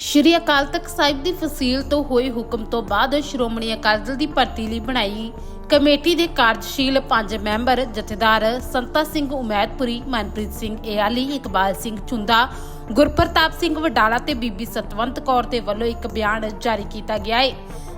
ਸ਼੍ਰੀ ਅਕਾਲ ਤਖਤ ਸਾਹਿਬ ਦੀ ਫਸੀਲ ਤੋਂ ਹੋਏ ਹੁਕਮ ਤੋਂ ਬਾਅਦ ਸ਼੍ਰੋਮਣੀ ਅਕਾਲੀ ਦਲ ਦੀ ਭਰਤੀ ਲਈ ਬਣਾਈ ਕਮੇਟੀ ਦੇ ਕਾਰਜਸ਼ੀਲ ਪੰਜ ਮੈਂਬਰ, ਜਥੇਦਾਰ ਸੰਤਾ ਸਿੰਘ ਉਮੈਦਪੁਰੀ, ਮਨਪ੍ਰੀਤ ਸਿੰਘ ਏਆਲੀ, ਇਕਬਾਲ ਸਿੰਘ ਚੁੰਦਾ, ਗੁਰਪ੍ਰਤਾਪ ਸਿੰਘ ਵਡਾਲਾ ਤੇ ਬੀਬੀ ਸਤਵੰਤ ਕੌਰ ਦੇ ਵੱਲੋਂ ਇੱਕ ਬਿਆਨ ਜਾਰੀ ਕੀਤਾ ਗਿਆ ਹੈ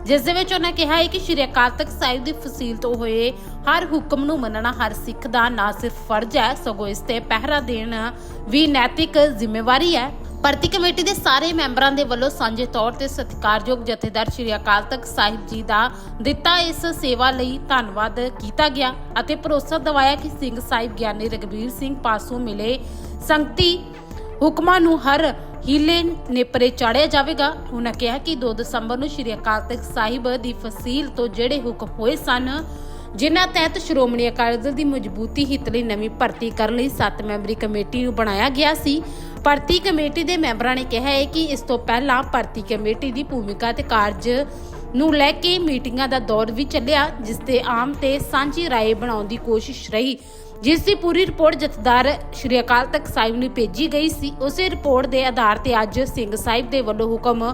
ਜਿਸ ਦੇ ਵਿੱਚ ਉਹਨਾਂ ਕਿਹਾ ਹੈ ਕਿ ਸ਼੍ਰੀ ਅਕਾਲ ਤਖਤ ਸਾਹਿਬ ਦੀ ਫਸੀਲ ਤੋਂ ਹੋਏ ਹਰ ਹੁਕਮ ਨੂੰ ਮੰਨਣਾ ਹਰ ਸਿੱਖ ਦਾ ਨਾ ਸਿਰਫ ਫਰਜ਼ ਹੈ, ਸਗੋਂ ਇਸ ਤੇ ਪਹਿਰਾ ਦੇਣਾ ਵੀ ਨੈਤਿਕ ਜ਼ਿੰਮੇਵਾਰੀ ਹੈ। ਭਰਤੀ ਕਮੇਟੀ ਦੇ ਸਾਰੇ ਮੈਂਬਰਾਂ ਦੇ ਵੱਲੋਂ ਸਾਂਝੇ ਤੌਰ ਤੇ ਸਤਿਕਾਰਯੋਗ ਜਥੇਦਾਰ ਸ਼੍ਰੀ ਅਕਾਲ ਤਖਤ ਸਾਹਿਬ ਜੀ ਦਾ ਦਿੱਤਾ ਇਸ ਸੇਵਾ ਲਈ ਧੰਨਵਾਦ ਕੀਤਾ ਗਿਆ ਅਤੇ ਭਰੋਸਾ ਦਿਵਾਇਆ ਕਿ ਸਿੰਘ ਸਾਹਿਬ ਗਿਆਨੀ ਰਗਵੀਰ ਸਿੰਘ ਪਾਸੋਂ ਮਿਲੇ ਸੰਗਤੀ ਹੁਕਮਾਂ ਨੂੰ ਹਰ ਹੀਲੇ ਨੇਪਰੇ ਚਾੜਿਆ ਜਾਵੇਗਾ। ਉਹਨਾਂ ਕਿਹਾ ਕਿ 2 ਦਸੰਬਰ ਨੂੰ ਸ਼੍ਰੀ ਅਕਾਲ ਤਖਤ ਸਾਹਿਬ ਦੀ ਫਸੀਲ ਤੋਂ ਜਿਹੜੇ ਹੁਕਮ ਹੋਏ ਸਨ, ਜਿਨ੍ਹਾਂ ਤਹਿਤ ਸ਼੍ਰੋਮਣੀ ਅਕਾਲੀ ਦਲ ਦੀ ਮਜ਼ਬੂਤੀ ਹਿੱਤ ਲਈ ਨਵੀਂ ਭਰਤੀ ਕਰਨ ਲਈ 7 ਮੈਂਬਰੀ ਕਮੇਟੀ ਨੂੰ ਬਣਾਇਆ ਗਿਆ ਸੀ ਭਰਤੀ ਕਮੇਟੀ ਦੇ ਮੈਂਬਰਾਂ ਨੇ ਕਿਹਾ ਹੈ ਕਿ ਇਸ ਤੋਂ ਪਹਿਲਾਂ ਭਰਤੀ ਕਮੇਟੀ ਦੀ ਭੂਮਿਕਾ ਤੇ ਕਾਰਜ ਨੂੰ ਲੈ ਕੇ ਮੀਟਿੰਗਾਂ ਦਾ ਦੌਰ ਵੀ ਚੱਲਿਆ, ਜਿਸ ਤੇ ਆਮ ਤੇ ਸਾਂਝੀ ਰਾਏ ਬਣਾਉਣ ਦੀ ਕੋਸ਼ਿਸ਼ ਰਹੀ। ਜਿਸ ਦੀ ਪੂਰੀ ਰਿਪੋਰਟ ਜਥੇਦਾਰ ਸ਼੍ਰੀ ਅਕਾਲ ਤਖਤ ਸਾਹਿਬ ਨੂੰ ਭੇਜੀ ਗਈ ਸੀ, ਉਸੇ ਰਿਪੋਰਟ ਦੇ ਆਧਾਰ ਤੇ ਅੱਜ ਸਿੰਘ ਸਾਹਿਬ ਦੇ ਵੱਲੋਂ ਹੁਕਮ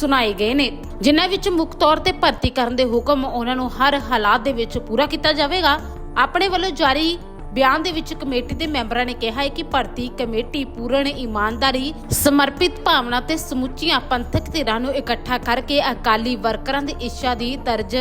ਸੁਣਾਏ ਗਏ ਨੇ। ਜਿਨ੍ਹਾਂ ਵਿੱਚ ਮੁੱਖ ਤੌਰ ਤੇ ਭਰਤੀ ਕਰਨ ਦੇ ਹੁਕਮ ਉਹਨਾਂ ਨੂੰ ਹਰ ਹਾਲਾਤ ਦੇ ਵਿੱਚ ਪੂਰਾ ਕੀਤਾ ਜਾਵੇਗਾ। ਆਪਣੇ ਵੱਲੋਂ ਜਾਰੀ ਬਿਆਨ ਦੇ ਵਿੱਚ ਕਮੇਟੀ ਦੇ ਮੈਂਬਰਾਂ ਨੇ ਕਿਹਾ ਹੈ ਕਿ ਭਰਤੀ ਕਮੇਟੀ ਪੂਰਨ ਇਮਾਨਦਾਰੀ, ਸਮਰਪਿਤ ਭਾਵਨਾ ਤੇ ਸਮੁੱਚੀਆਂ ਪੰਥਕ ਧਿਰਾਂ ਨੂੰ ਇਕੱਠਾ ਕਰਕੇ ਅਕਾਲੀ ਵਰਕਰਾਂ ਦੀ ਇੱਛਾ ਦੀ ਤਰਜ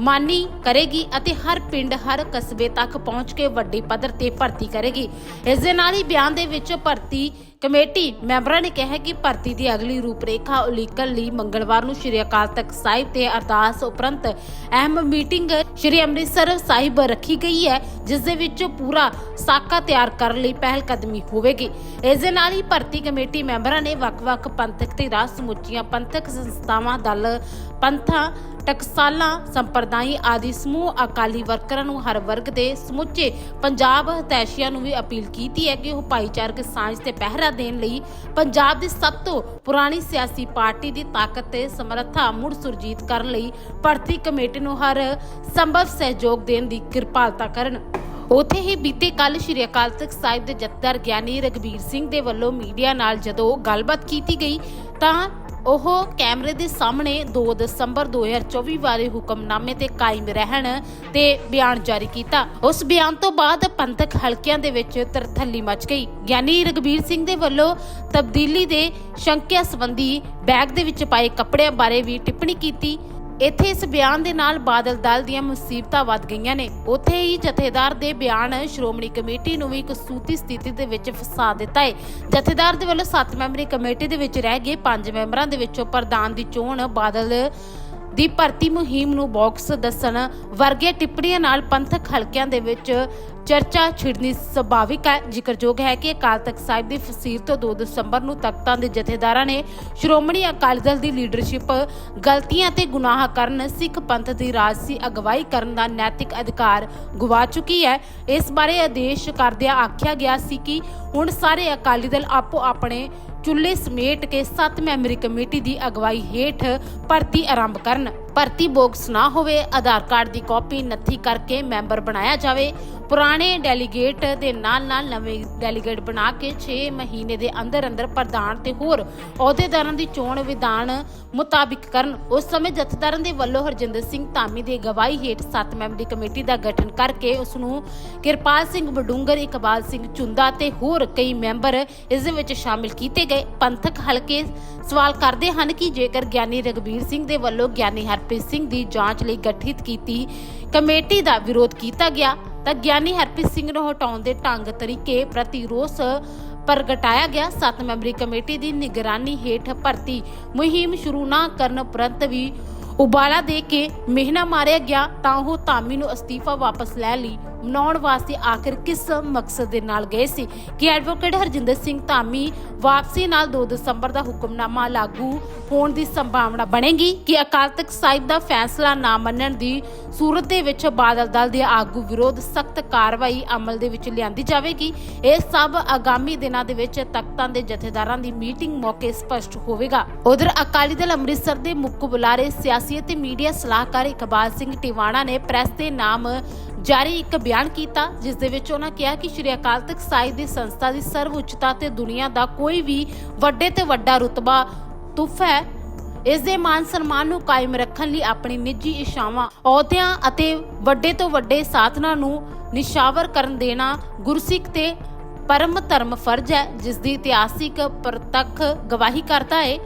ਮਾਨੀ ਕਰੇਗੀ ਅਤੇ ਹਰ ਪਿੰਡ, ਹਰ ਕਸਬੇ ਤੱਕ ਪਹੁੰਚ ਕੇ ਵੱਡੇ ਪੱਧਰ ਤੇ ਭਰਤੀ ਕਰੇਗੀ। ਇਸ ਦੇ ਨਾਲ ਹੀ ਬਿਆਨ ਦੇ ਵਿੱਚ ਭਰਤੀ ਕਮੇਟੀ ਮੈਂਬਰਾਂ ਨੇ ਕਿਹਾ ਕਿ ਭਰਤੀ ਦੀ ਅਗਲੀ ਰੂਪਰੇਖਾ ਉਲੀਕਣ ਲਈ ਮੰਗਲਵਾਰ ਨੂੰ ਸ਼੍ਰੀ ਅਕਾਲ ਤਖਤ ਸਾਹਿਬ ਤੇ ਅਰਦਾਸ ਉਪਰੰਤ ਅਹਿਮ ਮੀਟਿੰਗ ਸ਼੍ਰੀ ਅੰਮ੍ਰਿਤਸਰ ਸਾਹਿਬ ਰੱਖੀ ਗਈ ਹੈ, ਜਿਸ ਦੇ ਵਿੱਚ ਪੂਰਾ ਸਾਕਾ ਤਿਆਰ ਕਰਨ ਲਈ ਪਹਿਲ ਕਦਮੀ ਹੋਵੇਗੀ। ਇਸ ਦੇ ਨਾਲ ਹੀ ਭਰਤੀ ਕਮੇਟੀ ਮੈਂਬਰਾਂ ਨੇ ਵੱਖ-ਵੱਖ ਪੰਥਕ ਤੇ ਰਾਜ ਸਮੁੱਚੀਆਂ ਪੰਥਕ ਸੰਸਥਾਵਾਂ, ਦਲ, ਪੰਥਾਂ, ਟਕਸਾਲਾਂ, ਸੰਪਰਦਾਈ ਆਦਿ ਸਮੂਹ, ਅਕਾਲੀ ਵਰਕਰਾਂ ਨੂੰ ਹਰ ਵਰਗ ਦੇ ਸਮੁੱਚੇ ਪੰਜਾਬ ਹਤੈਸ਼ੀਆਂ ਨੂੰ ਵੀ ਅਪੀਲ ਕੀਤੀ ਹੈ ਕਿ ਉਹ ਭਾਈਚਾਰਕ ਸਾਂਝ ਤੇ ਪਹਿਰਾ ਦੇਣ ਲਈ ਪੰਜਾਬ ਦੀ ਸਭ ਤੋਂ ਪੁਰਾਣੀ ਸਿਆਸੀ ਪਾਰਟੀ ਦੀ ਤਾਕਤ ਤੇ ਸਮਰੱਥਾ ਮੁੜ ਸੁਰਜੀਤ ਕਰਨ ਲਈ ਭਰਤੀ ਕਮੇਟੀ ਨੂੰ ਹਰ ਸੰਭਵ ਸਹਿਯੋਗ ਦੇਣ ਦੀ ਕਿਰਪਾਲਤਾ ਕਰਨ। ਉਥੇ ਹੀ ਬੀਤੇ ਕੱਲ ਸ਼੍ਰੀ ਅਕਾਲ ਤਖਤ ਸਾਹਿਬ ਦੇ ਜਥੇਦਾਰ ਗਿਆਨੀ ਰਗਵੀਰ ਸਿੰਘ ਦੇ ਵੱਲੋਂ ਮੀਡੀਆ ਨਾਲ ਜਦੋਂ ਗੱਲਬਾਤ ਕੀਤੀ ਗਈ ਤਾਂ ਉਹ ਕੈਮਰੇ ਦੇ ਸਾਹਮਣੇ 2 ਦਸੰਬਰ 2024 ਵਾਲੇ ਹੁਕਮਨਾਮੇ ਤੇ ਕਾਇਮ ਰਹਿਣ ਤੇ ਬਿਆਨ ਜਾਰੀ ਕੀਤਾ। ਉਸ ਬਿਆਨ ਤੋਂ ਬਾਅਦ ਪੰਥਕ ਹਲਕਿਆਂ ਦੇ ਵਿੱਚ ਤਰਥੱਲੀ ਮਚ ਗਈ। ਗਿਆਨੀ ਰਗਵੀਰ ਸਿੰਘ ਦੇ ਵੱਲੋਂ ਤਬਦੀਲੀ ਦੇ ਸ਼ੰਕਿਆ ਸੰਬੰਧੀ ਬੈਗ ਦੇ ਵਿੱਚ ਪਾਏ ਕੱਪੜਿਆਂ ਬਾਰੇ ਵੀ ਟਿੱਪਣੀ ਕੀਤੀ। ਇੱਥੇ ਇਸ ਬਿਆਨ ਦੇ ਨਾਲ ਬਾਦਲ ਦਲ ਦੀਆਂ ਮੁਸੀਬਤਾਂ ਵੱਧ ਗਈਆਂ ਨੇ। ਉੱਥੇ ਹੀ ਜਥੇਦਾਰ ਦੇ ਬਿਆਨ ਸ਼੍ਰੋਮਣੀ ਕਮੇਟੀ ਨੂੰ ਵੀ ਇੱਕ ਸੂਤੀ ਸਥਿਤੀ ਦੇ ਵਿੱਚ ਫਸਾ ਦਿੱਤਾ ਹੈ ਜਥੇਦਾਰ ਦੇ ਵੱਲੋਂ 7 ਮੈਂਬਰੀ ਕਮੇਟੀ ਦੇ ਵਿੱਚ ਰਹਿ ਗਏ 5 ਮੈਂਬਰਾਂ ਦੇ ਵਿੱਚੋਂ ਪ੍ਰਧਾਨ ਦੀ ਚੋਣ ਬਾਦਲ ਦੀ ਭਰਤੀ ਮੁਹਿੰਮ ਨੂੰ ਬਾਕਸ ਦੱਸਣ ਵਰਗੀਆਂ ਟਿੱਪਣੀਆਂ ਨਾਲ ਪੰਥਕ ਹਲਕਿਆਂ ਦੇ ਵਿੱਚ ਚਰਚਾ ਛਿੜਨੀ ਸੁਭਾਵਿਕ ਹੈ। ਜ਼ਿਕਰਯੋਗ ਹੈ ਕਿ ਅਕਾਲ ਤਖਤ ਸਾਹਿਬ ਦੀ ਫਸੀਲ ਤੋਂ 2 ਦਸੰਬਰ ਨੂੰ ਤਖਤਾਂ ਦੇ ਜਥੇਦਾਰਾਂ ਨੇ ਸ਼੍ਰੋਮਣੀ ਅਕਾਲੀ ਦਲ ਦੀ ਲੀਡਰਸ਼ਿਪ, ਗਲਤੀਆਂ ਤੇ ਗੁਨਾਹ ਕਰਨ, ਸਿੱਖ ਪੰਥ ਦੀ ਰਾਜਸੀ ਅਗਵਾਈ ਕਰਨ ਦਾ ਨੈਤਿਕ ਅਧਿਕਾਰ ਗਵਾ ਚੁੱਕੀ ਹੈ। ਇਸ ਬਾਰੇ ਆਦੇਸ਼ ਕਰਦਿਆਂ ਆਖਿਆ ਗਿਆ ਸੀ ਕਿ ਹੁਣ ਸਾਰੇ ਅਕਾਲੀ ਦਲ ਆਪੋ ਆਪਣੇ ਚੁੱਲ੍ਹੇ ਸਮੇਟ ਕੇ 7 ਮੈਂਬਰੀ ਕਮੇਟੀ ਦੀ ਅਗਵਾਈ ਹੇਠ ਭਰਤੀ ਆਰੰਭ ਕਰਨ। ਭਰਤੀ ਬੋਗਸ ਨਾ ਹੋਵੇ, ਆਧਾਰ ਕਾਰਡ ਦੀ ਕਾਪੀ ਨੱਥੀ ਕਰਕੇ ਮੈਂਬਰ ਬਣਾਇਆ ਜਾਵੇ। ਪੁਰਾਣੇ ਡੈਲੀਗੇਟ ਦੇ ਨਾਲ ਨਾਲ ਨਵੇਂ ਡੈਲੀਗੇਟ ਬਣਾ ਕੇ 6 ਮਹੀਨੇ ਦੇ ਅੰਦਰ ਅੰਦਰ ਪ੍ਰਧਾਨ ਤੇ ਹੋਰ ਅਹੁਦੇਦਾਰਾਂ ਦੀ ਚੋਣ ਵਿਧਾਨ ਮੁਤਾਬਿਕ ਕਰਨ। ਉਸ ਸਮੇਂ ਜਥੇਦਾਰਾਂ ਦੇ ਵੱਲੋਂ ਹਰਜਿੰਦਰ ਸਿੰਘ ਧਾਮੀ ਦੀ ਅਗਵਾਈ ਹੇਠ 7 ਮੈਂਬਰੀ ਕਮੇਟੀ ਦਾ ਗਠਨ ਕਰਕੇ ਉਸ ਨੂੰ ਕਿਰਪਾਲ ਸਿੰਘ ਬਡੂੰਗਰ ਇਕਬਾਲ ਸਿੰਘ ਚੁੰਦਾ ਤੇ ਹੋਰ ਕਈ ਮੈਂਬਰ ਇਸ ਦੇ ਵਿੱਚ ਸ਼ਾਮਿਲ ਕੀਤੇ ਗਏ। ਪੰਥਕ ਹਲਕੇ ਸਵਾਲ ਕਰਦੇ ਹਨ ਕਿ ਜੇਕਰ ਗਿਆਨੀ ਰਗਵੀਰ ਸਿੰਘ ਦੇ ਵੱਲੋਂ ਗਿਆਨੀ ਹਰਪ੍ਰੀਤ ਸਿੰਘ ਦੀ ਜਾਂਚ ਲਈ ਗਠਿਤ ਕੀਤੀ ਕਮੇਟੀ ਦਾ ਵਿਰੋਧ ਕੀਤਾ ਗਿਆ, ਤਾਂ ਗਿਆਨੀ ਹਰਪ੍ਰੀਤ ਸਿੰਘ ਨੂੰ ਹਟਾਉਣ ਦੇ ਢੰਗ ਤਰੀਕੇ ਪ੍ਰਤੀ ਰੋਸ ਪ੍ਰਗਟਾਇਆ ਗਿਆ। ਸੱਤ ਮੈਂਬਰੀ ਕਮੇਟੀ ਦੀ ਨਿਗਰਾਨੀ ਹੇਠ ਭਰਤੀ ਮੁਹਿੰਮ ਸ਼ੁਰੂ ਨਾ ਕਰਨ ਉਪਰੰਤ ਵੀ ਉਬਾਲਾ ਦੇ ਕੇ ਮਿਹਨਾ ਮਾਰਿਆ ਗਿਆ, ਤਾਂ ਉਹ ਧਾਮੀ ਨੂੰ ਅਸਤੀਫਾ ਵਾਪਸ ਲੈ ਲਈ। ਮਨਾਉਣ ਵਾਸਤੇ ਆਖਿਰ ਕਿਸ ਮਕਸਦ ਦੇ ਨਾਲ ਗਏ ਸੀ? ਕਿ ਐਡਵੋਕੇਟ ਹਰਜਿੰਦਰ ਸਿੰਘ ਧਾਮੀ ਵਾਪਸੀ ਨਾਲ 2 ਦਸੰਬਰ ਦਾ ਹੁਕਮਨਾਮਾ ਲਾਗੂ ਹੋਣ ਦੀ ਸੰਭਾਵਨਾ ਬਣੇਗੀ? ਕਿ ਅਕਾਲ ਤਖਤ ਸਾਹਿਬ ਦਾ ਫੈਸਲਾ ਨਾ ਮੰਨਣ ਦੀ ਸੂਰਤ ਦੇ ਵਿੱਚ ਬਾਦਲ ਦਲ ਦੇ ਆਗੂ ਵਿਰੋਧ ਸਖਤ ਕਾਰਵਾਈ ਅਮਲ ਦੇ ਵਿੱਚ ਲਿਆਂਦੀ ਜਾਵੇਗੀ? ਇਹ ਸਭ ਆਗਾਮੀ ਦਿਨਾਂ ਦੇ ਵਿੱਚ ਤਖਤਾਂ ਦੇ ਜਥੇਦਾਰਾਂ ਦੀ ਮੀਟਿੰਗ ਮੌਕੇ ਸਪਸ਼ਟ ਹੋਵੇਗਾ। ਉਧਰ ਅਕਾਲੀ ਦਲ ਅੰਮ੍ਰਿਤਸਰ ਦੇ ਮੁੱਖ ਬੁਲਾਰੇ ਸਿਆਸੀ ਅਤੇ ਮੀਡੀਆ ਸਲਾਹਕਾਰ ਇਕਬਾਲ ਸਿੰਘ ਟਿਵਾਣਾ ਨੇ ਪ੍ਰੈਸ ਦੇ ਨਾਮ ਜਾਰੀ ਇੱਕ ਬਿਆਨ ਕੀਤਾ, ਜਿਸ ਦੇ ਵਿੱਚ ਉਹਨਾਂ ਕਿਹਾ ਕਿ ਸ਼੍ਰੀ ਅਕਾਲ ਤਖਤ ਸਾਹਿਬ ਦੀ ਸੰਸਥਾ ਦੀ ਸਰਵਉੱਚਤਾ ਤੇ ਦੁਨੀਆ ਦਾ ਕੋਈ ਵੀ ਵੱਡੇ ਤੇ ਵੱਡਾ ਰੁਤਬਾ ਤੁਫ ਹੈ, ਇਸ ਦੇ ਮਾਨ ਸਨਮਾਨ ਨੂੰ ਕਾਇਮ ਰੱਖਣ ਲਈ ਆਪਣੀ ਨਿੱਜੀ ਇਸ਼ਾਵਾਂ ਅਹੁਦਿਆਂ ਅਤੇ ਵੱਡੇ ਤੋਂ ਵੱਡੇ ਸਾਧਨਾਂ ਨੂੰ ਨਿਸ਼ਾਵਰ ਕਰਨ ਦੇਣਾ ਗੁਰਸਿੱਖ ਤੇ ਪਰਮ ਧਰਮ ਫਰਜ਼ ਹੈ, ਜਿਸ ਦੀ ਇਤਿਹਾਸਿਕ ਪ੍ਰਤੱਖ ਗਵਾਹੀ ਕਰਦਾ ਹੈ।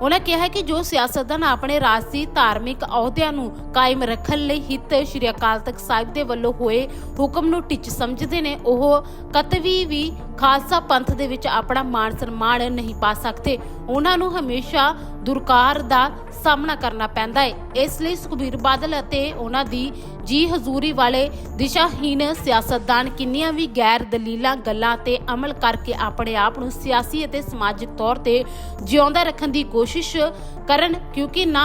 ਉਹਨਾਂ ਕਿਹਾ ਕਿ ਜੋ ਸਿਆਸਤਦਾਨ ਆਪਣੇ ਰਾਜਸੀ ਧਾਰਮਿਕ ਅਹੁਦਿਆਂ ਨੂੰ ਕਾਇਮ ਰੱਖਣ ਲਈ ਹਿੱਤ ਸ਼੍ਰੀ ਅਕਾਲ ਤਖਤ ਸਾਹਿਬ ਦੇ ਵੱਲੋਂ ਹੋਏ ਹੁਕਮ ਨੂੰ ਟਿੱਚ ਸਮਝਦੇ ਨੇ, ਉਹ ਕਤਵੀ ਵੀ ਖਾਲਸਾ ਪੰਥ ਦੇ ਵਿੱਚ ਆਪਣਾ ਮਾਣ ਸਨਮਾਨ ਨਹੀਂ ਪਾ ਸਕਦੇ। ਉਹਨਾਂ ਨੂੰ ਹਮੇਸ਼ਾ ਦੁਰਕਾਰ ਦਾ ਸਾਹਮਣਾ ਕਰਨਾ ਪੈਂਦਾ ਹੈ। ਇਸ ਲਈ ਸੁਖਬੀਰ ਬਾਦਲ ਅਤੇ ਉਹਨਾਂ ਦੀ ਜੀ ਹਜ਼ੂਰੀ ਵਾਲੇ ਦਿਸ਼ਾਹੀਨ ਸਿਆਸਤਦਾਨ ਕਿੰਨੀਆਂ ਵੀ ਗੈਰ ਦਲੀਲਾਂ ਗੱਲਾਂ ਤੇ ਅਮਲ ਕਰਕੇ ਆਪਣੇ ਆਪ ਨੂੰ ਸਿਆਸੀ ਅਤੇ ਸਮਾਜਿਕ ਤੌਰ ਤੇ ਜਿਉਂਦਾ ਰੱਖਣ ਦੀ ਕੋਸ਼ਿਸ਼ ਕਰਨ, ਕਿਉਂਕਿ ਨਾ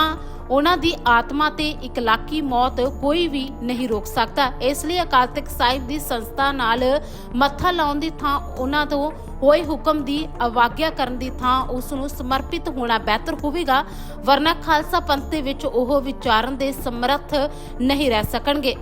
ਉਹਨਾਂ ਦੀ ਆਤਮਾ ਤੇ ਇਕਲਾਕੀ ਮੌਤ ਕੋਈ ਵੀ ਨਹੀਂ ਰੋਕ ਸਕਦਾ। ਇਸ ਲਈ ਅਕਾਲ ਤਖਤ ਸਾਹਿਬ ਦੀ ਸੰਸਥਾ ਨਾਲ ਮੱਥਾ ਲਾਉਣ ਦੀ ਥਾਂ ਉਹਨਾਂ ਤੋਂ ਹੋਏ ਹੁਕਮ ਦੀ ਅਵਾਗਿਆ ਕਰਨ ਦੀ ਥਾਂ ਉਸ ਨੂੰ ਸਮਰਪਿਤ ਹੋਣਾ ਬਿਹਤਰ ਹੋਵੇਗਾ, ਵਰਨਾ ਖਾਲਸਾ ਪੰਥ ਦੇ ਵਿੱਚ ਉਹ ਵਿਚਾਰਨ ਦੇ ਸਮਰੱਥ ਨਹੀਂ ਰਹਿ ਸਕਣਗੇ।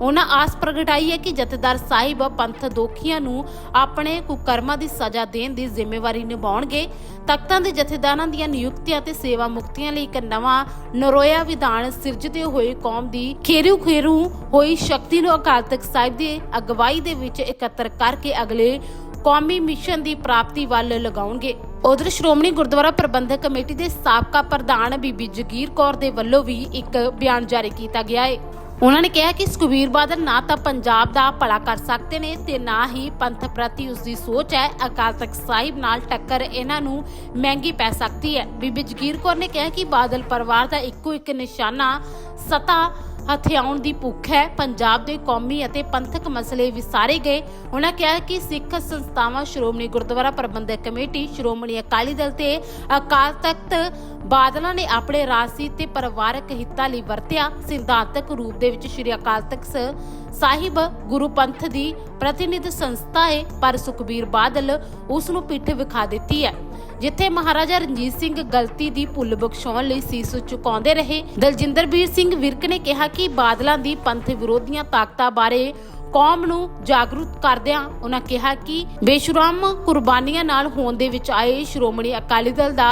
ਉਹਨਾਂ ਆਸ ਪ੍ਰਗਟਾਈ ਹੈ ਕਿ ਜਥੇਦਾਰ ਸਾਹਿਬ ਪੰਥ ਦੋਖੀਆਂ ਨੂੰ ਆਪਣੇ ਕੁਕਰਮਾਂ ਦੀ ਸਜ਼ਾ ਦੇਣ ਦੀ ਜ਼ਿੰਮੇਵਾਰੀ ਨਿਭਾਉਣਗੇ। ਤਖਤਾਂ ਦੇ ਜਥੇਦਾਰਾਂ ਦੀਆਂ ਨਿਯੁਕਤੀਆਂ ਤੇ ਸੇਵਾ ਮੁਕਤੀਆਂ ਲਈ ਇੱਕ ਨਵਾਂ ਨਰੋਇਆ ਵਿਧਾਨ ਸਿਰਜਦੇ ਹੋਏ ਕੌਮ ਦੀ ਖੇਰੂ ਖੇਰੂ ਹੋਈ ਸ਼ਕਤੀ ਨੂੰ ਅਕਾਲ ਤਖਤ ਸਾਹਿਬ ਦੀ ਅਗਵਾਈ ਦੇ ਵਿੱਚ ਇਕੱਤਰ ਕਰਕੇ ਅਗਲੇ ਕੌਮੀ ਮਿਸ਼ਨ ਦੀ ਪ੍ਰਾਪਤੀ ਵੱਲ ਲਗਾਉਣਗੇ। ਉਧਰ ਸ਼੍ਰੋਮਣੀ ਗੁਰਦੁਆਰਾ ਪ੍ਰਬੰਧਕ ਕਮੇਟੀ ਦੇ ਸਾਬਕਾ ਪ੍ਰਧਾਨ ਬੀਬੀ ਜਗੀਰ ਕੌਰ ਦੇ ਵੱਲੋਂ ਵੀ ਇੱਕ ਬਿਆਨ ਜਾਰੀ ਕੀਤਾ ਗਿਆ ਹੈ। ਉਹਨਾਂ ਨੇ ਕਿਹਾ ਕਿ ਸੁਖਬੀਰ ਬਾਦਲ ਨਾ ਤਾਂ ਪੰਜਾਬ ਦਾ ਭਲਾ ਕਰ ਸਕਦੇ ਨੇ ਤੇ ਨਾ ਹੀ ਪੰਥ ਪ੍ਰਤੀ ਉਸ ਦੀ ਸੋਚ ਹੈ। ਅਕਾਲ ਤਖਤ ਸਾਹਿਬ ਨਾਲ ਟੱਕਰ ਇਹਨਾਂ ਨੂੰ ਮਹਿੰਗੀ ਪੈ ਸਕਦੀ ਹੈ। ਬੀਬੀ ਜਗੀਰ ਕੌਰ ਨੇ ਕਿਹਾ ਕਿ ਬਾਦਲ ਪਰਿਵਾਰ ਦਾ ਇੱਕੋ ਇੱਕ ਨਿਸ਼ਾਨਾ ਸਤਾ ਹਥਿਆਉਣ ਦੀ ਭੁੱਖ ਹੈ। ਪੰਜਾਬ ਦੇ ਕੌਮੀ ਅਤੇ ਪੰਥਕ ਮਸਲੇ ਵਿਸਾਰੇ ਗਏ। ਉਹਨਾਂ ਕਿਹਾ ਕਿ ਸਿੱਖ ਸੰਸਥਾਵਾਂ, ਸ਼੍ਰੋਮਣੀ ਗੁਰਦੁਆਰਾ ਪ੍ਰਬੰਧਕ ਕਮੇਟੀ, ਸ਼੍ਰੋਮਣੀ ਅਕਾਲੀ ਦਲ ਤੇ ਅਕਾਲ ਤਖਤ ਬਾਦਲਾਂ ਨੇ ਆਪਣੇ ਰਾਜਸੀ ਤੇ ਪਰਿਵਾਰਕ ਹਿੱਤਾਂ ਲਈ ਵਰਤਿਆ ਸਿਧਾਂਤਕ ਰੂਪ ਦੇ ਵਿੱਚ ਸ਼੍ਰੀ ਅਕਾਲ ਤਖਤ ਸਾਹਿਬ ਗੁਰੂ ਪੰਥ ਦੀ ਪ੍ਰਤੀਨਿਧ ਸੰਸਥਾ ਹੈ ਪਰ ਸੁਖਬੀਰ ਬਾਦਲ ਉਸ ਨੂੰ ਪਿੱਠ ਵਿਖਾ ਦਿੱਤੀ ਹੈ। ਜਿੱਥੇ ਮਹਾਰਾਜਾ ਰਣਜੀਤ ਸਿੰਘ ਗਲਤੀ ਦੀ ਭੁੱਲ ਬਖਸ਼ਾਉਣ ਲਈ ਸੀਸ ਝੁਕਾਉਂਦੇ ਰਹੇ, ਦਲਜਿੰਦਰਬੀਰ ਸਿੰਘ ਵਿਰਕ ਨੇ ਕਿਹਾ ਕਿ ਬਾਦਲਾਂ ਦੀ ਪੰਥ ਵਿਰੋਧੀਆਂ ਤਾਕਤਾਂ ਬਾਰੇ ਕੌਮ ਨੂੰ ਜਾਗਰੂਕ ਕਰਦਿਆਂ ਉਹਨਾਂ ਕਿਹਾ ਕਿ ਬੇਸ਼ੁਰਾਮ ਕੁਰਬਾਨੀਆਂ ਨਾਲ ਹੋਣ ਦੇ ਵਿੱਚ ਆਏ ਸ਼੍ਰੋਮਣੀ ਅਕਾਲੀ ਦਲ ਦਾ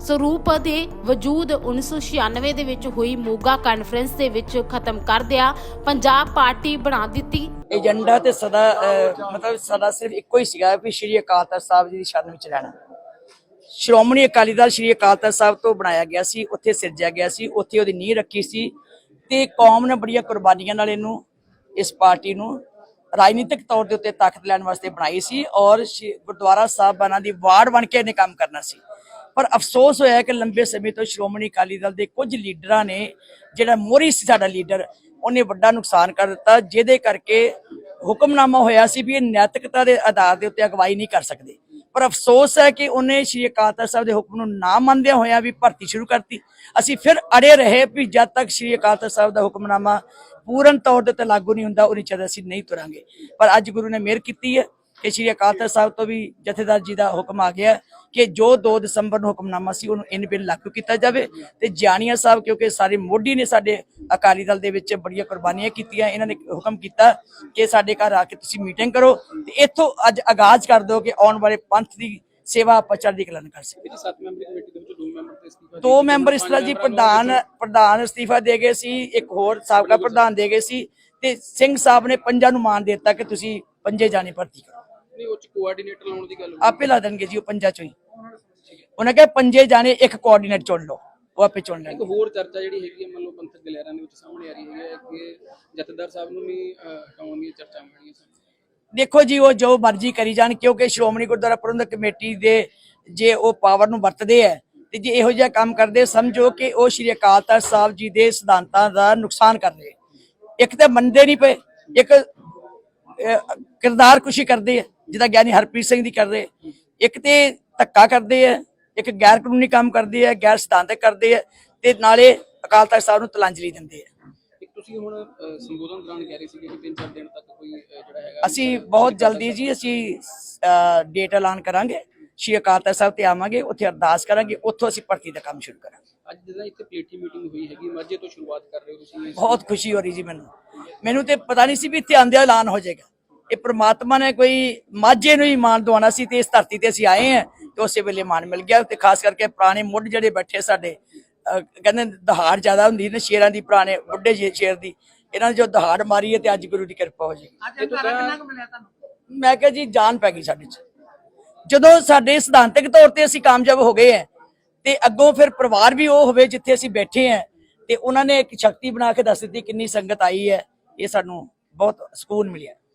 ਸਰੂਪ ਦੇ ਵਜੂਦ 1996 ਦੇ ਵਿੱਚ ਹੋਈ ਮੋਗਾ ਕਾਨਫਰੰਸ ਦੇ ਵਿੱਚ ਖਤਮ ਕਰਦਿਆਂ ਪੰਜਾਬ ਪਾਰਟੀ ਬਣਾ ਦਿੱਤੀ। ਏਜੰਡਾ ਤੇ ਸਦਾ ਮਤਲਬ ਸਦਾ ਸਿਰਫ ਇੱਕੋ ਹੀ ਸੀਗਾ ਵੀ ਸ਼੍ਰੀ ਅਕਾਲ ਤਖਤ ਸਾਹਿਬ ਜੀ ਦੀ ਸ਼ਰਨ ਵਿੱਚ ਰਹਿਣਾ। ਸ਼੍ਰੋਮਣੀ ਅਕਾਲੀ ਦਲ ਸ਼੍ਰੀ ਅਕਾਲ ਤਖਤ ਸਾਹਿਬ ਤੋਂ ਬਣਾਇਆ ਗਿਆ ਸੀ, ਉੱਥੇ ਸਿਰਜਿਆ ਗਿਆ ਸੀ, ਉੱਥੇ ਉਹਦੀ ਨੀਂਹ ਰੱਖੀ ਸੀ ਤੇ ਕੌਮ ਨੇ ਬੜੀਆਂ ਕੁਰਬਾਨੀਆਂ ਨਾਲ ਇਹਨੂੰ, ਇਸ ਪਾਰਟੀ ਨੂੰ ਰਾਜਨੀਤਿਕ ਤੌਰ ਦੇ ਉੱਤੇ ਤਾਕਤ ਲੈਣ ਵਾਸਤੇ ਬਣਾਈ ਸੀ ਔਰ ਸ਼੍ਰੀ ਗੁਰਦੁਆਰਾ ਸਾਹਿਬਾਨਾਂ ਦੀ ਵਾਰਡ ਬਣ ਕੇ ਇਹਨੇ ਕੰਮ ਕਰਨਾ ਸੀ। ਪਰ ਅਫਸੋਸ ਹੋਇਆ ਕਿ ਲੰਬੇ ਸਮੇਂ ਤੋਂ ਸ਼੍ਰੋਮਣੀ ਅਕਾਲੀ ਦਲ ਦੇ ਕੁਝ ਲੀਡਰਾਂ ਨੇ, ਜਿਹੜਾ ਮੋਰੀ ਸੀ ਸਾਡਾ ਲੀਡਰ, ਉਹਨੇ ਵੱਡਾ ਨੁਕਸਾਨ ਕਰ ਦਿੱਤਾ, ਜਿਹਦੇ ਕਰਕੇ ਹੁਕਮਨਾਮਾ ਹੋਇਆ ਸੀ ਵੀ ਇਹ ਨੈਤਿਕਤਾ ਦੇ ਆਧਾਰ ਦੇ ਉੱਤੇ ਅਗਵਾਈ ਨਹੀਂ ਕਰ ਸਕਦੇ। ਪਰ ਅਫਸੋਸ ਹੈ ਕਿ ਉਹਨੇ ਸ਼੍ਰੀ ਅਕਾਲ ਤਖਤ ਸਾਹਿਬ ਦੇ ਹੁਕਮ ਨੂੰ ਨਾ ਮੰਨਦਿਆਂ ਹੋਇਆਂ ਵੀ ਭਰਤੀ ਸ਼ੁਰੂ ਕਰਤੀ। ਅਸੀਂ ਫਿਰ ਅੜੇ ਰਹੇ ਵੀ ਜਦ ਤੱਕ ਸ਼੍ਰੀ ਅਕਾਲ ਤਖਤ ਸਾਹਿਬ ਦਾ ਹੁਕਮਨਾਮਾ ਪੂਰਨ ਤੌਰ ਦੇ ਉੱਤੇ ਲਾਗੂ ਨਹੀਂ ਹੁੰਦਾ, ਉਨੀ ਚਿਰ ਅਸੀਂ ਨਹੀਂ ਤੁਰਾਂਗੇ। ਪਰ ਅੱਜ ਗੁਰੂ ਨੇ ਮਿਹਰ ਕੀਤੀ ਹੈ। ਕਿ ਸ਼੍ਰੀ ਅਕਾਲ ਤਖਤ ਸਾਹਿਬ ਤੋਂ ਵੀ ਜਥੇਦਾਰ ਜੀ ਦਾ ਹੁਕਮ ਆ ਗਿਆ ਕਿ ਜੋ 2 ਦਸੰਬਰ ਨੂੰ ਹੁਕਮਨਾਮਾ ਸੀ ਉਹਨੂੰ ਇਨ ਬਿਨ ਲਾਗੂ ਕੀਤਾ ਜਾਵੇ ਤੇ ਜਾਨੀਆ ਸਾਹਿਬ ਕਿਉਂਕਿ ਸਾਰੇ ਮੋਢੀ ਨੇ ਸਾਡੇ ਅਕਾਲੀ ਦਲ ਦੇ ਵਿੱਚ ਬੜੀਆਂ ਕੁਰਬਾਨੀਆਂ ਕੀਤੀਆਂ ਇਹਨਾਂ ਨੇ ਹੁਕਮ ਕੀਤਾ ਕਿ ਸਾਡੇ ਘਰ ਆ ਕੇ ਤੁਸੀਂ ਮੀਟਿੰਗ ਕਰੋ ਤੇ ਇੱਥੋਂ ਅੱਜ ਆਗਾਜ਼ ਕਰ ਦਿਓ ਕਿ ਆਉਣ ਵਾਲੇ ਪੰਥ ਦੀ ਸੇਵਾ ਆਪਾਂ ਚੜ੍ਹਦੀ ਕਲਾ ਨਾਲ ਕਰ ਕਮੇਟੀ ਦੇ ਦੋ ਮੈਂਬਰ ਦੋ ਇਸ ਤਰ੍ਹਾਂ ਜੀ ਪ੍ਰਧਾਨ ਪ੍ਰਧਾਨ ਅਸਤੀਫਾ ਦੇ ਗਏ ਸੀ ਇੱਕ ਹੋਰ ਸਾਬਕਾ ਪ੍ਰਧਾਨ ਦੇ ਗਏ ਸੀ ਤੇ ਸਿੰਘ ਸਾਹਿਬ ਨੇ ਪੰਜਾਂ ਨੂੰ ਮਾਨ ਦੇ ਦਿੱਤਾ ਕਿ ਤੁਸੀਂ ਪੰਜੇ ਜਾਣੇ ਭਰਤੀ ਕਰੋ। ਨਹੀਂ ਉਹ ਚ ਕੋਆਰਡੀਨੇਟਰ ਲਾਉਣ ਦੀ ਗੱਲ ਹੋਈ ਆਪੇ ਲਾ ਦੇਣਗੇ ਜੀ ਉਹ ਪੰਜਾਂ ਚੋਂ ਹੀ। ਉਹਨਾਂ ਕਿਹਾ ਪੰਜੇ ਜਾਣੇ ਇੱਕ ਕੋਆਰਡੀਨੇਟ ਚੁਣ ਲਓ ਉਹ ਆਪੇ ਚੁਣ ਇੱਕ ਲੈਣਗੇ ਹੋਰ ਚਰਚਾ ਜਿਹੜੀ ਹੈਗੀ ਹੈ ਮੰਨ ਲਓ ਪੰਥਕ ਗਲਿਆਰਾਂ ਦੇ ਵਿੱਚ ਸਾਹਮਣੇ ਆ ਰਹੀ ਹੈਗੀ ਹੈ ਕਿ ਜਥੇਦਾਰ ਸਾਹਿਬ ਨੂੰ ਵੀ ਅਹ, ਹਟਾਉਣ ਦੀਆਂ ਚਰਚਾਵਾਂ ਸਨ ਦੇਖੋ ਜੀ ਉਹ ਜੋ ਮਰਜ਼ੀ ਕਰੀ ਜਾਣ ਕਿਉਂਕਿ ਸ਼੍ਰੋਮਣੀ ਗੁਰਦੁਆਰਾ ਪ੍ਰਬੰਧਕ ਕਮੇਟੀ ਦੇ ਜੇ ਉਹ ਪਾਵਰ ਨੂੰ ਵਰਤਦੇ ਆ ਤੇ ਜੇ ਇਹੋ ਜਿਹਾ ਕੰਮ ਕਰਦੇ ਸਮਝੋ ਕਿ ਉਹ ਸ਼੍ਰੀ ਅਕਾਲ ਤਖਤ ਸਾਹਿਬ ਜੀ ਦੇ ਸਿਧਾਂਤਾਂ ਦਾ ਨੁਕਸਾਨ ਕਰ ਰਹੇ। ਇੱਕ ਤਾਂ ਮੰਨਦੇ ਨਹੀਂ ਪਏ ਇੱਕ ਅਹ, ਕਿਰਦਾਰ ਕੁਸ਼ੀ ਕਰਦੇ ਆ। ਜਿਹਦਾ ਗਿਆਨੀ ਹਰਪ੍ਰੀਤ ਸਿੰਘ ਦੀ ਕਰ ਰਹੇ। ਇੱਕ ਤੇ ਧੱਕਾ ਕਰਦੇ ਆ ਇੱਕ ਗੈਰ ਕਾਨੂੰਨੀ ਕੰਮ ਕਰਦੇ ਆ ਗੈਰ ਸਿਧਾਂਤਕ ਕਰਦੇ ਆ ਤੇ ਨਾਲੇ ਅਕਾਲ ਤਖਤ ਸਾਹਿਬ ਨੂੰ ਤਲਾਂਜਲੀ ਦਿੰਦੇ ਆ। ਇੱਕ ਤੁਸੀਂ ਹੁਣ ਅਹ, ਸੰਬੋਧਨ ਦੌਰਾਨ ਕਹਿ ਰਹੇ ਸੀਗੇ ਕਿ ਤਿੰਨ ਚਾਰ ਦਿਨ ਤੱਕ ਕੋਈ ਅਹ, ਜਿਹੜਾ ਹੈਗਾ ਅਸੀਂ ਬਹੁਤ ਜਲਦੀ ਜੀ ਅਸੀਂ ਡੇਟ ਐਲਾਨ ਕਰਾਂਗੇ। ਸ਼੍ਰੀ ਅਕਾਲ ਤਖਤ ਸਾਹਿਬ ਤੇ ਆਵਾਂਗੇ ਉੱਥੇ ਅਰਦਾਸ ਕਰਾਂਗੇ ਉੱਥੋਂ ਅਸੀਂ ਭਰਤੀ ਦਾ ਕੰਮ ਸ਼ੁਰੂ ਕਰਾਂਗੇ। ਅੱਜ ਜਿਹੜਾ ਇੱਥੇ ਪਲੇਠੀ ਮੀਟਿੰਗ ਹੋਈ ਹੈਗੀ ਮਾਝੇ ਤੋਂ ਸ਼ੁਰੂਆਤ ਕਰ ਰਹੇ ਹੋ ਤੁਸੀਂ ਬਹੁਤ ਖੁਸ਼ੀ ਹੋ ਰਹੀ ਜੀ ਮੈਨੂੰ। ਮੈਨੂੰ ਤੇ ਪਤਾ ਨਹੀਂ ਸੀ ਵੀ ਇੱਥੇ ਆਂਦਿਆਂ ਐਲਾਨ ਹੋ ਜਾਏਗਾ। ਇਹ ਪ੍ਰਮਾਤਮਾ ਨੇ ਕੋਈ ਮਾਝੇ ਨੂੰ ਹੀ ਮਾਣ ਦਵਾਉਣਾ ਸੀ ਤੇ ਇਸ ਧਰਤੀ ਤੇ ਅਸੀਂ ਆਏ ਹਾਂ ਤੇ ਉਸੇ ਵੇਲੇ ਮਾਨ ਮਿਲ ਗਿਆ ਤੇ ਖਾਸ ਕਰਕੇ ਪੁਰਾਣੇ ਮੁੱਢ ਜਿਹੜੇ ਬੈਠੇ ਸਾਡੇ ਕਹਿੰਦੇ ਦਹਾੜ ਜ਼ਿਆਦਾ ਹੁੰਦੀ ਨੇ ਸ਼ੇਰਾਂ ਦੀ ਪੁਰਾਣੇ ਬੁੱਢੇ ਜੇ ਸ਼ੇਰ ਦੀ ਇਹਨਾਂ ਨੇ ਜੋ ਦਹਾੜ ਮਾਰੀ ਹੈ ਤੇ ਅੱਜ ਗੁਰੂ ਦੀ ਕਿਰਪਾ ਹੋ ਜੀ। ਮੈਂ ਕਿਹਾ ਜੀ ਜਾਨ ਪੈ ਗਈ ਸਾਡੇ 'ਚ। ਜਦੋਂ ਸਾਡੇ ਸਿਧਾਂਤਕ ਤੌਰ ਤੇ ਅਸੀਂ ਕਾਮਯਾਬ ਹੋ ਗਏ ਹੈ ਤੇ ਅੱਗੋਂ ਫਿਰ ਪਰਿਵਾਰ ਵੀ ਉਹ ਹੋਵੇ ਜਿੱਥੇ ਅਸੀਂ ਬੈਠੇ ਹੈ ਤੇ ਉਹਨਾਂ ਨੇ ਇੱਕ ਸ਼ਕਤੀ ਬਣਾ ਕੇ ਦੱਸ ਦਿੱਤੀ ਕਿੰਨੀ ਸੰਗਤ ਆਈ ਹੈ ਇਹ ਸਾਨੂੰ ਬਹੁਤ ਸਕੂਨ ਮਿਲਿਆ।